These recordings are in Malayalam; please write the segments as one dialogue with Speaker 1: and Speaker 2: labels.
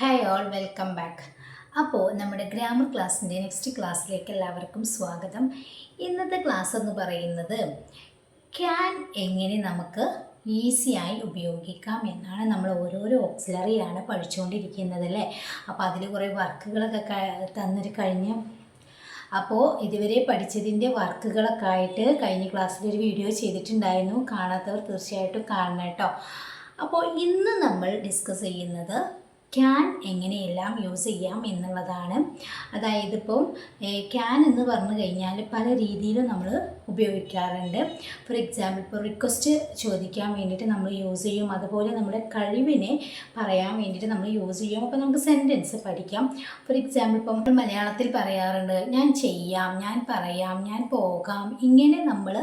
Speaker 1: ഹായ് ഓൾ വെൽക്കം ബാക്ക് അപ്പോൾ നമ്മുടെ ഗ്രാമർ ക്ലാസ്സിന്റെ നെക്സ്റ്റ് ക്ലാസ്സിലേക്ക് എല്ലാവർക്കും സ്വാഗതം. ഇന്നത്തെ ക്ലാസ് എന്ന് പറയുന്നത് ക്യാൻ എങ്ങനെ നമുക്ക് ഈസിയായി ഉപയോഗിക്കാം എന്നാണ്. നമ്മൾ ഓരോരോ ഓക്സിലറിയാണ് പഠിച്ചുകൊണ്ടിരിക്കുന്നത് അല്ലേ? അപ്പോൾ അതിൽ കുറേ വർക്കുകളൊക്കെ തന്നിട്ട് കഴിഞ്ഞ് അപ്പോൾ ഇതുവരെ പഠിച്ചതിന്റെ വർക്കുകളൊക്കെ ആയിട്ട് കഴിഞ്ഞ ക്ലാസ്സിൽ ഒരു വീഡിയോ ചെയ്തിട്ടുണ്ടായിരുന്നു. കാണാത്തവർ തീർച്ചയായിട്ടും കാണണം കേട്ടോ. അപ്പോൾ ഇന്ന് നമ്മൾ ഡിസ്കസ് ചെയ്യുന്നത് ക്യാൻ എങ്ങനെയെല്ലാം യൂസ് ചെയ്യാം എന്നുള്ളതാണ്. അതായത് ഇപ്പം ക്യാൻ എന്ന് പറഞ്ഞു കഴിഞ്ഞാൽ പല രീതിയിലും നമ്മൾ ഉപയോഗിക്കാറുണ്ട്. ഫോർ എക്സാമ്പിൾ ഇപ്പോൾ റിക്വസ്റ്റ് ചോദിക്കാൻ വേണ്ടിയിട്ട് നമ്മൾ യൂസ് ചെയ്യും. അതുപോലെ നമ്മുടെ കഴിവിനെ പറയാൻ വേണ്ടിയിട്ട് നമ്മൾ യൂസ് ചെയ്യും. അപ്പോൾ നമുക്ക് സെന്റൻസ് പഠിക്കാം. ഫോർ എക്സാമ്പിൾ ഇപ്പം നമ്മൾ മലയാളത്തിൽ പറയാറുണ്ട് ഞാൻ ചെയ്യാം ഞാൻ പറയാം ഞാൻ പോകാം. ഇങ്ങനെ നമ്മൾ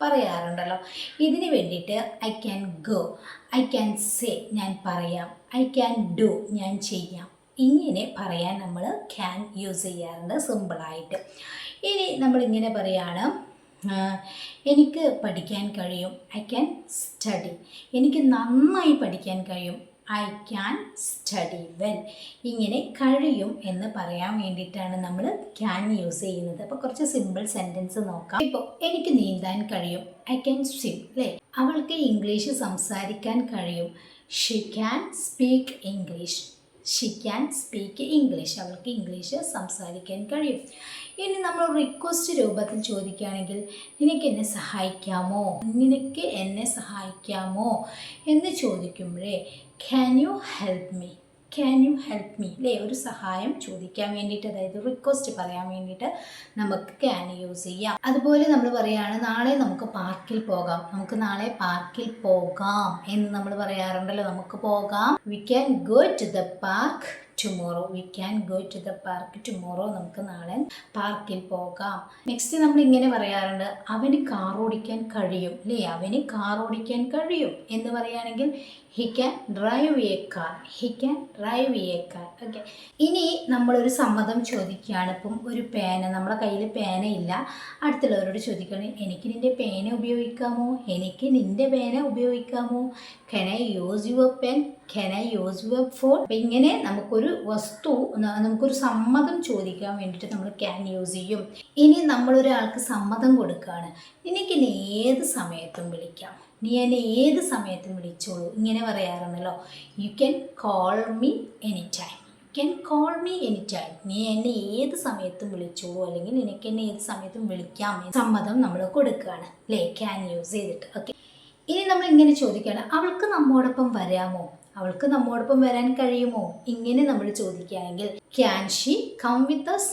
Speaker 1: പറയാറുണ്ടല്ലോ. ഇതിന് വേണ്ടിയിട്ട് I can go I can say ഞാൻ പറയാം ഐ ക്യാൻ ഡു ഞാൻ ചെയ്യാം. ഇങ്ങനെ പറയാൻ നമ്മൾ ക്യാൻ യൂസ് ചെയ്യാറുണ്ട് സിമ്പിളായിട്ട് ഇനി നമ്മളിങ്ങനെ പറയാണ് എനിക്ക് പഠിക്കാൻ കഴിയും ഐ ക്യാൻ സ്റ്റഡി എനിക്ക് നന്നായി പഠിക്കാൻ കഴിയും ഐ ക്യാൻ സ്റ്റഡി വെൽ ഇങ്ങനെ കഴിയും എന്ന് പറയാൻ വേണ്ടിയിട്ടാണ് നമ്മൾ ക്യാൻ യൂസ് ചെയ്യുന്നത്. അപ്പോൾ കുറച്ച് സിമ്പിൾ സെന്റൻസ് നോക്കാം. ഇപ്പോൾ എനിക്ക് നീന്താൻ കഴിയും. ഐ ക്യാൻ സ്വിം അല്ലേ? അവൾക്ക് ഇംഗ്ലീഷ് സംസാരിക്കാൻ കഴിയും. She can speak English she can speak English അവൾക്ക് ഇംഗ്ലീഷ് സംസാരിക്കാൻ കഴിയും. ഇനി നമ്മൾ റിക്വസ്റ്റ് രൂപത്തിൽ ചോദിക്കുകയാണെങ്കിൽ നിനക്ക് എന്നെ സഹായിക്കാമോ? നിനക്ക് എന്നെ സഹായിക്കാമോ? എന്ന് ചോദിക്കുമ്പോഴേ can you help me can you help me അല്ലേ ഒരു സഹായം ചോദിക്കാൻ വേണ്ടിയിട്ട് അതായത് റിക്വസ്റ്റ് പറയാൻ വേണ്ടിയിട്ട് നമുക്ക് ക്യാൻ യൂസ് ചെയ്യാം. അതുപോലെ നമ്മൾ പറയുകയാണ് നാളെ നമുക്ക് പാർക്കിൽ പോകാം. നമുക്ക് നാളെ പാർക്കിൽ പോകാം എന്ന് നമ്മൾ പറയാറുണ്ടല്ലോ. നമുക്ക് പോകാം. We can go to the park tomorrow we can go to the park tomorrow നമുക്ക് നാളെ പാർക്കിൽ പോകാം. നെക്സ്റ്റ് നമ്മൾ ഇങ്ങനെ പറയാറുണ്ട് അവന് കാർ ഓടിക്കാൻ കഴിയും അല്ലേ? അവന് കാർ ഓടിക്കാൻ കഴിയും എന്ന് പറയുകയാണെങ്കിൽ he can drive a car he can drive a car okay ഇനി നമ്മളൊരു സമ്മതം ചോദിക്കുകയാണ്. ഇപ്പം ഒരു പേന നമ്മുടെ കയ്യിൽ പേനയില്ല അടുത്തുള്ളവരോട് ചോദിക്കുകയാണ് എനിക്ക് നിന്റെ പേന ഉപയോഗിക്കാമോ? എനിക്ക് നിന്റെ പേന ഉപയോഗിക്കാമോ? Can I use your pen can I use web phone അപ്പം ഇങ്ങനെ നമുക്കൊരു വസ്തു നമുക്കൊരു സമ്മതം ചോദിക്കാൻ വേണ്ടിയിട്ട് നമ്മൾ ക്യാൻ യൂസ് ചെയ്യും. ഇനി നമ്മളൊരാൾക്ക് സമ്മതം കൊടുക്കുകയാണ് നിനക്ക് ഇനി ഏത് സമയത്തും വിളിക്കാം. നീ എന്നെ ഏത് സമയത്തും വിളിച്ചോളൂ. ഇങ്ങനെ പറയാറുണ്ടല്ലോ. You can call me any time can call me any time നീ എന്നെ ഏത് സമയത്തും വിളിച്ചോളൂ. അല്ലെങ്കിൽ നിനക്ക് എന്നെ ഏത് സമയത്തും വിളിക്കാം സമ്മതം നമ്മൾ കൊടുക്കുകയാണ്. അല്ലേ? ക്യാൻ യൂസ് ചെയ്തിട്ട്. ഓക്കെ ഇനി നമ്മൾ ഇങ്ങനെ ചോദിക്കുകയാണ്. അവൾക്ക് നമ്മോടൊപ്പം വരാമോ? അവൾക്ക് നമ്മോടൊപ്പം വരാൻ കഴിയുമോ? ഇങ്ങനെ നമ്മൾ ചോദിക്കുകയാണെങ്കിൽ can she come with us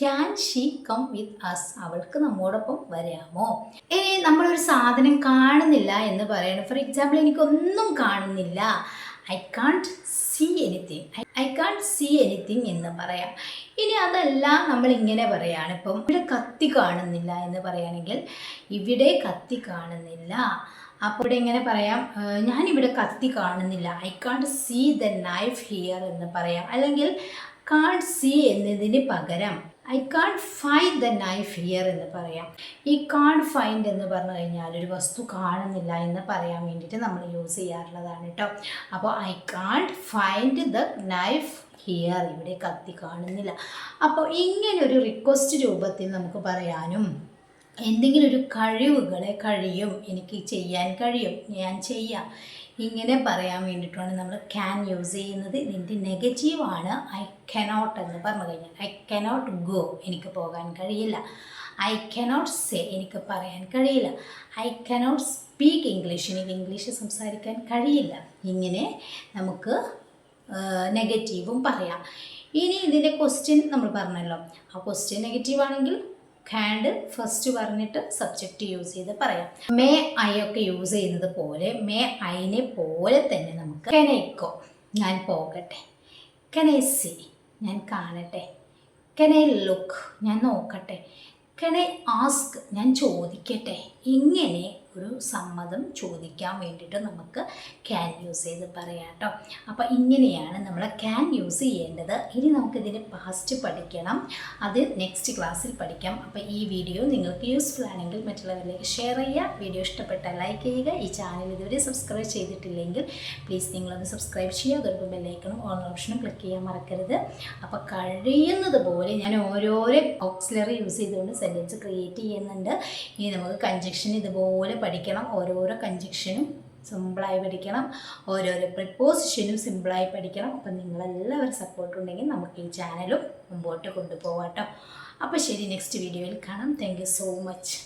Speaker 1: can she come with us അവൾക്ക് നമ്മോടൊപ്പം വരാമോ? ഇനി നമ്മളൊരു സാധനം കാണുന്നില്ല എന്ന് പറയണം. ഫോർ എക്സാമ്പിൾ എനിക്കൊന്നും കാണുന്നില്ല. I can't see anything I can't see anything എന്ന് പറയാം. ഇനി അതല്ല നമ്മൾ ഇങ്ങനെ പറയാണ്. ഇപ്പം ഇവിടെ കത്തി കാണുന്നില്ല എന്ന് പറയുകയാണെങ്കിൽ ഇവിടെ കത്തി കാണുന്നില്ല. അപ്പോൾ ഇവിടെ ഇങ്ങനെ പറയാം "ഏഹ്, ഞാനിവിടെ കത്തി കാണുന്നില്ല. I can't see the knife here എന്ന് പറയാം. അല്ലെങ്കിൽ കാൺട്ട് സീ എന്നതിന് പകരം I can't find the knife here എന്ന് പറയാം. ഈ കാൺട്ട് ഫൈൻഡ് എന്ന് പറഞ്ഞു കഴിഞ്ഞാൽ ഒരു വസ്തു കാണുന്നില്ല എന്ന് പറയാൻ വേണ്ടിയിട്ട് നമ്മൾ യൂസ് ചെയ്യാറുള്ളതാണ് കേട്ടോ അപ്പോൾ I can't find the knife here ഇവിടെ കത്തി കാണുന്നില്ല. അപ്പോൾ ഇങ്ങനെ ഒരു റിക്വസ്റ്റ് രൂപത്തിൽ നമുക്ക് പറയാനും എന്തെങ്കിലും ഒരു കഴിവുകളെ കഴിയും എനിക്ക് ചെയ്യാൻ കഴിയും ഞാൻ ചെയ്യാം. ഇങ്ങനെ പറയാൻ വേണ്ടിയിട്ടാണ് നമ്മൾ ക്യാൻ യൂസ് ചെയ്യുന്നത്. ഇതിന്റെ നെഗറ്റീവാണ് ഐ കനോട്ട് എന്ന് പറഞ്ഞു കഴിഞ്ഞാൽ ഐ കനോട്ട് ഗോ എനിക്ക് പോകാൻ കഴിയില്ല. ഐ കനോട്ട് സേ എനിക്ക് പറയാൻ കഴിയില്ല. ഐ കനോട്ട് സ്പീക്ക് ഇംഗ്ലീഷ് എനിക്ക് ഇംഗ്ലീഷ് സംസാരിക്കാൻ കഴിയില്ല. ഇങ്ങനെ നമുക്ക് നെഗറ്റീവും പറയാം. ഇനി ഇതിന്റെ ക്വസ്റ്റ്യൻ നമ്മൾ പറഞ്ഞല്ലോ. ആ ക്വസ്റ്റ്യൻ നെഗറ്റീവ് ആണെങ്കിൽ ഹാൻഡ് ഫസ്റ്റ് പറഞ്ഞിട്ട് സബ്ജക്റ്റ് യൂസ് ചെയ്ത് പറയാം. മേ ഐ ഒക്കെ യൂസ് ചെയ്യുന്നത് പോലെ മേ ഐനെ പോലെ തന്നെ നമുക്ക് കെനൈക്കോ ഞാൻ പോകട്ടെ. കെനൈ സി ഞാൻ കാണട്ടെ. കെനൈ ലുക്ക് ഞാൻ നോക്കട്ടെ. കെനൈ ആസ്ക് ഞാൻ ചോദിക്കട്ടെ. ഇങ്ങനെ ഒരു സമ്മതം ചോദിക്കാൻ വേണ്ടിയിട്ട് നമുക്ക് ക്യാൻ യൂസ് ചെയ്ത് പറയാം കേട്ടോ അപ്പോൾ ഇങ്ങനെയാണ് നമ്മൾ ക്യാൻ യൂസ് ചെയ്യേണ്ടത്. ഇനി നമുക്കിതിന്റെ പാസ്റ്റ് പഠിക്കണം. അത് നെക്സ്റ്റ് ക്ലാസ്സിൽ പഠിക്കാം. അപ്പോൾ ഈ വീഡിയോ നിങ്ങൾക്ക് യൂസ്ഫുൾ ആണെങ്കിൽ മറ്റുള്ളവരിലേക്ക് ഷെയർ ചെയ്യുക. വീഡിയോ ഇഷ്ടപ്പെട്ട ലൈക്ക് ചെയ്യുക. ഈ ചാനൽ ഇതുവരെ സബ്സ്ക്രൈബ് ചെയ്തിട്ടില്ലെങ്കിൽ പ്ലീസ് നിങ്ങളൊന്ന് സബ്സ്ക്രൈബ് ചെയ്യുക. അതോടൊപ്പം ബെല്ലൈക്കണം ഓൺ ഓപ്ഷനും ക്ലിക്ക് ചെയ്യാൻ മറക്കരുത്. അപ്പോൾ കഴിയുന്നത് പോലെ ഞാൻ ഓരോരോ ഓക്സിലറി യൂസ് ചെയ്തുകൊണ്ട് സെന്റൻസ് ക്രിയേറ്റ് ചെയ്യുന്നുണ്ട്. ഇനി നമുക്ക് കഞ്ചക്ഷൻ ഇതുപോലെ പഠിക്കണം ഓരോരോ കഞ്ചക്ഷനും സിമ്പിളായി പഠിക്കണം ഓരോരോ പ്രിപ്പോസിഷനും സിമ്പിളായി പഠിക്കണം. അപ്പം നിങ്ങളെല്ലാവരും സപ്പോർട്ട് ഉണ്ടെങ്കിൽ നമുക്ക് ഈ ചാനലും മുമ്പോട്ട് കൊണ്ടുപോകാം അപ്പോൾ ശരി നെക്സ്റ്റ് വീഡിയോയിൽ കാണാം. താങ്ക് സോ മച്ച്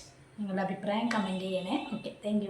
Speaker 1: നിങ്ങളുടെ അഭിപ്രായം കമന്റ് ചെയ്യണേ. Okay thank